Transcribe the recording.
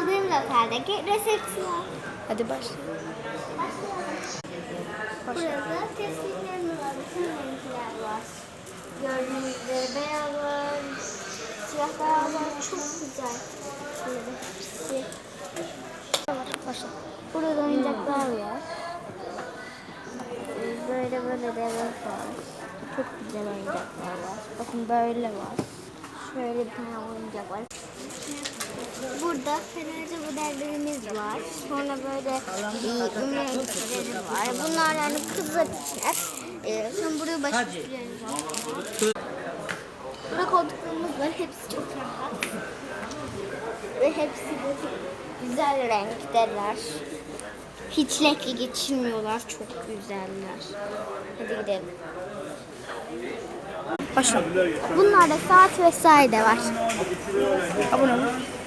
kaldığım lokaldeki resepsiyon. Hadi başla. Burada tespitlerimiz var. Bütün renkler var. Gördüğünüz üzere beyaz var, siyah beyaz var. Çok güzel. Şöyle hepsi. Başla. Burada oyuncaklar var. Böyle böyle de var. Çok güzel oyuncaklar var. Bakın böyle var. Şöyle bir tane oyuncak var. Burada Fenerci modellerimiz var. Sonra böyle e, ünlü renkleri var. Bunlar yani kızlar için. E, sonra burada başka şeylerimiz var. Burada koltuklarımız var. Hepsi çok rahat. Ve hepsi de güzel renkteler. Hiç renkli geçirmiyorlar. Çok güzeller. Hadi gidelim. Başla. Bunlarda saat vesaire de var. Abone olun.